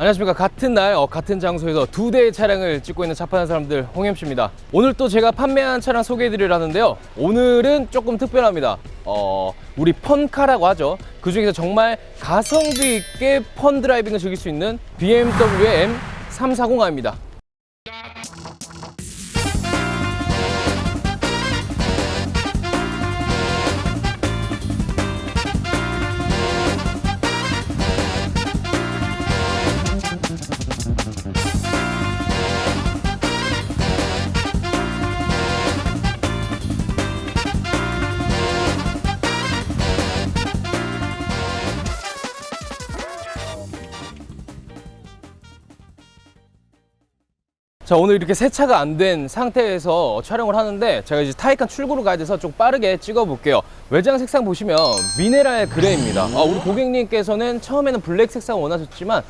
안녕하십니까. 같은 날 어, 같은 장소에서 두 대의 차량을 찍고 있는 차 파는 사람들 홍엠씨입니다. 오늘 또 제가 판매한 차량 소개해 드리려는데요. 오늘은 조금 특별합니다. 어, 우리 펀카라고 하죠. 그 중에서 정말 가성비 있게 펀 드라이빙을 즐길 수 있는 BMW의 M340i입니다 자 오늘 이렇게 세차가 안 된 상태에서 촬영을 하는데 제가 이제 타이칸 출구로 가야 돼서 좀 빠르게 찍어 볼게요. 외장 색상 보시면 미네랄 그레이입니다. 아, 우리 고객님께서는 처음에는 블랙 색상 원하셨지만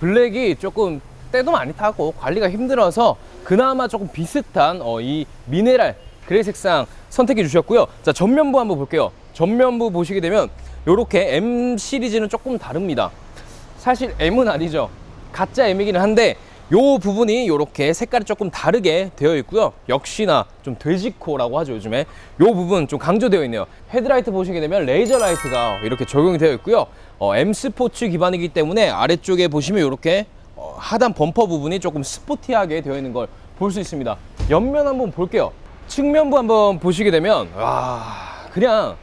블랙이 조금 때도 많이 타고 관리가 힘들어서 그나마 조금 비슷한 어, 이 미네랄 그레이 색상 선택해 주셨고요. 자 전면부 한번 볼게요. 전면부 보시게 되면 이렇게 M 시리즈는 조금 다릅니다. 사실 M은 아니죠. 가짜 M이기는 한데 요 부분이 이렇게 색깔이 조금 다르게 되어 있고요. 역시나 좀 돼지코라고 하죠 요즘에. 요 부분 좀 강조되어 있네요. 헤드라이트 보시게 되면 레이저 라이트가 이렇게 적용이 되어 있고요. 어, M 스포츠 기반이기 때문에 아래쪽에 보시면 이렇게 어, 하단 범퍼 부분이 조금 스포티하게 되어 있는 걸 볼 수 있습니다. 옆면 한번 볼게요. 측면부 한번 보시게 되면 와 그냥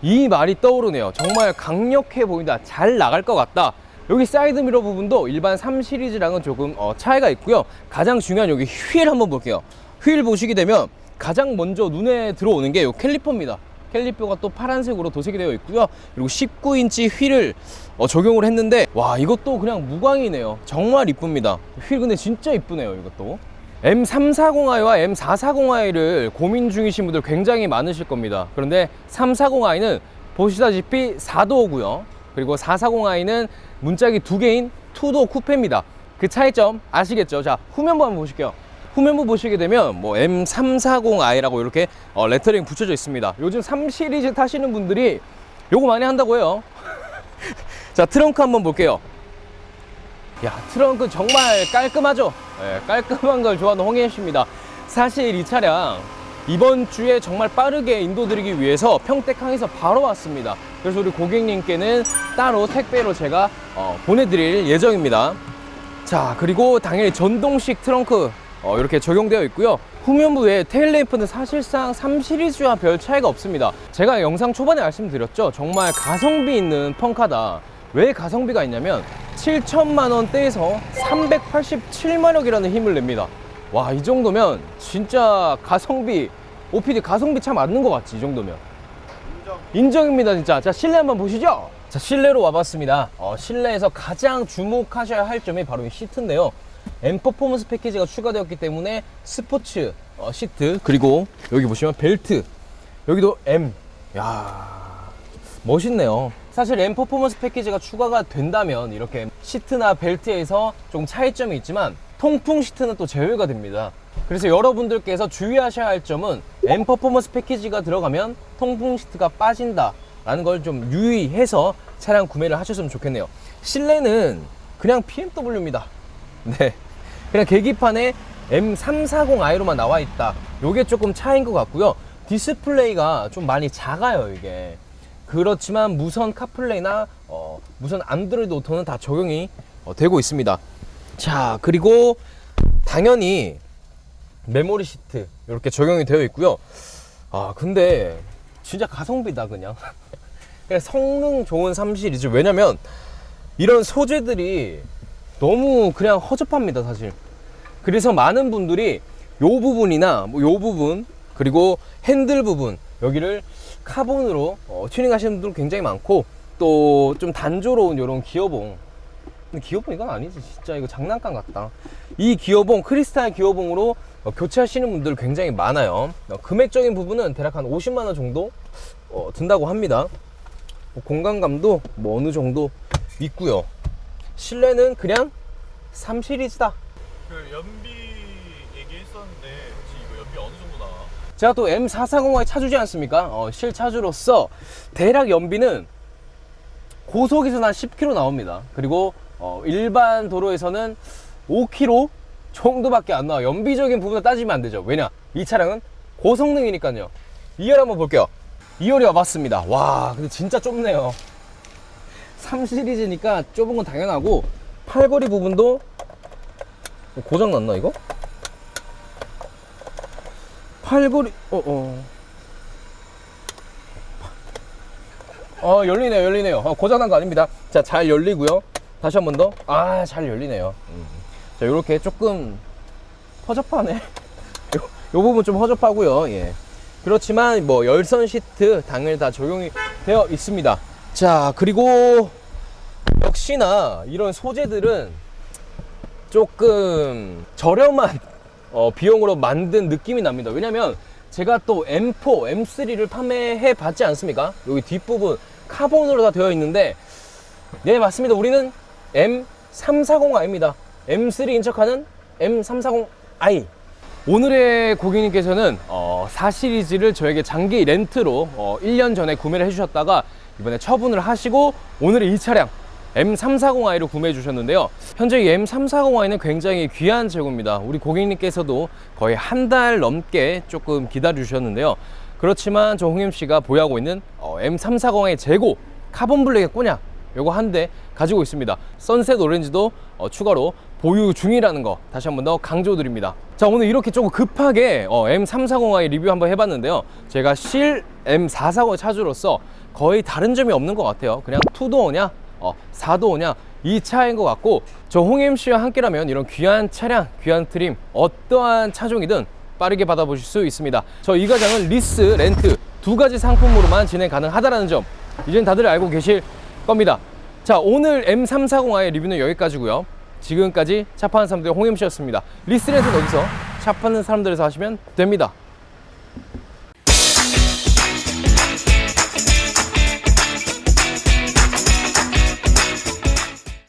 이 말이 떠오르네요. 정말 강력해 보인다. 잘 나갈 것 같다. 여기 사이드 미러 부분도 일반 3 시리즈랑은 조금 어, 차이가 있고요. 가장 중요한 여기 휠 한번 볼게요. 휠 보시게 되면 가장 먼저 눈에 들어오는 게 이 캘리퍼입니다. 캘리퍼가 또 파란색으로 도색이 되어 있고요. 그리고 19인치 휠을 어, 적용을 했는데 와 이것도 그냥 무광이네요. 정말 이쁩니다. 휠 근데 진짜 이쁘네요 이것도. M340i와 M440i를 고민 중이신 분들 굉장히 많으실 겁니다. 그런데 340i는 보시다시피 4도고요. 그리고 440i는 문짝이 두 개인 투도 쿠페입니다. 그 차이점 아시겠죠? 자, 후면부 한번 보실게요. 후면부 보시게 되면 뭐 M340i라고 이렇게 어, 레터링 붙여져 있습니다. 요즘 3 시리즈 타시는 분들이 요거 많이 한다고 해요. 자, 트렁크 한번 볼게요. 야 트렁크 정말 깔끔하죠 예, 깔끔한 걸 좋아하는 홍현 씨입니다 사실 이 차량 이번 주에 정말 빠르게 인도드리기 위해서 평택항에서 바로 왔습니다. 그래서 우리 고객님께는 따로 택배로 제가 어, 보내드릴 예정입니다. 자 그리고 당연히 전동식 트렁크 어, 이렇게 적용되어 있고요. 후면부에 테일램프는 사실상 3 시리즈와 별 차이가 없습니다. 제가 영상 초반에 말씀드렸죠? 정말 가성비 있는 펑카다. 왜 가성비가 있냐면 7천만 원대에서 387마력이라는 힘을 냅니다. 와, 이 정도면 진짜 가성비, OPD 가성비 참 맞는 것 같지, 이 정도면. 인정. 입니다 진짜. 자, 실내 한번 보시죠. 자, 실내로 와봤습니다. 어, 실내에서 가장 주목하셔야 할 점이 바로 이 시트인데요. M 퍼포먼스 패키지가 추가되었기 때문에 스포츠 어, 시트, 그리고 여기 보시면 벨트, 여기도 M. 야 멋있네요. 사실 M 퍼포먼스 패키지가 추가가 된다면 이렇게 시트나 벨트에서 좀 차이점이 있지만 통풍 시트는 또 제외가 됩니다. 그래서 여러분들께서 주의하셔야 할 점은 M 퍼포먼스 패키지가 들어가면 통풍 시트가 빠진다. 라는 걸 좀 유의해서 차량 구매를 하셨으면 좋겠네요. 실내는 그냥 BMW입니다. 네. 그냥 계기판에 M340i로만 나와 있다. 요게 조금 차이인 것 같고요. 디스플레이가 좀 많이 작아요, 이게. 그렇지만 무선 카플레이나 어, 무선 안드로이드 오토는 다 적용이 어, 되고 있습니다. 자, 그리고 당연히 메모리 시트 이렇게 적용이 되어 있고요. 아, 근데 진짜 가성비다 그냥. 그냥 성능 좋은 3 시리즈 왜냐면 이런 소재들이 너무 그냥 허접합니다, 사실. 그래서 많은 분들이 요 부분이나 뭐요 부분 그리고 핸들 부분 여기를 카본으로 어, 튜닝 하시는 분들 굉장히 많고 또 좀 단조로운 이런 기어봉 근데 기어봉 이건 아니지 진짜 이거 장난감 같다 이 기어봉 크리스탈 기어봉으로 어, 교체하시는 분들 굉장히 많아요 어, 금액적인 부분은 대략 한 50만 원 정도 어, 든다고 합니다 뭐 공간감도 뭐 어느 정도 있고요 실내는 그냥 3 시리즈다 그 연비 얘기했었는데 이거 연비 어느 정도 나와? 제가 또 M440i 차주지 않습니까? 어, 실차주로서 대략 연비는 고속에서는 한 10km 나옵니다. 그리고 어, 일반 도로에서는 5km 정도밖에 안 나와. 연비적인 부분을 따지면 안 되죠. 왜냐? 이 차량은 고성능이니까요. 2열 한번 볼게요. 2열이 와봤습니다. 와, 근데 진짜 좁네요. 3 시리즈니까 좁은 건 당연하고 팔걸이 부분도 고장 났나 이거? 팔걸이 어 어. 어 열리네요 열리네요 어, 고장난 거 아닙니다 자 잘 열리고요 다시 한 번 더 아 잘 열리네요 음. 자 요렇게 조금 허접하네 요, 요 부분 좀 허접하고요 예 그렇지만 뭐 열선 시트 당연히 다 적용이 되어 있습니다 자 그리고 역시나 이런 소재들은 조금 저렴한 어, 비용으로 만든 느낌이 납니다. 왜냐면 제가 또 M4, M3를 판매해 봤지 않습니까? 여기 뒷부분 카본으로 다 되어 있는데 네 맞습니다. 우리는 M340i입니다. M3인 척하는 M340i. 오늘의 고객님께서는 어, 4시리즈를 저에게 장기 렌트로 어, 1년 전에 구매를 해주셨다가 이번에 처분을 하시고 오늘의 이 차량 M340i로 구매해 주셨는데요. 현재 이 M340i는 굉장히 귀한 재고입니다. 우리 고객님께서도 거의 한 달 넘게 조금 기다려 주셨는데요. 그렇지만 저 홍임 씨가 보유하고 있는 어, M340i 재고 카본 블랙의 꼬냑 요거 한 대 가지고 있습니다. 선셋 오렌지도 어, 추가로 보유 중이라는 거 다시 한 번 더 강조드립니다. 자 오늘 이렇게 조금 급하게 어, M340i 리뷰 한번 해봤는데요. 제가 실 M440 차주로서 거의 다른 점이 없는 것 같아요. 그냥 투도어냐 어, 4도어냐 이 차인 것 같고 저 홍임 씨와 함께라면 이런 귀한 차량, 귀한 트림 어떠한 차종이든 빠르게 받아보실 수 있습니다. 저 이 과장은 리스, 렌트 두 가지 상품으로만 진행 가능하다는 점 이제는 다들 알고 계실 겁니다. 자 오늘 M340i 리뷰는 여기까지고요. 지금까지 차 파는 사람들의 홍임 씨였습니다. 리스 렌트는 어디서? 차 파는 사람들에서 하시면 됩니다.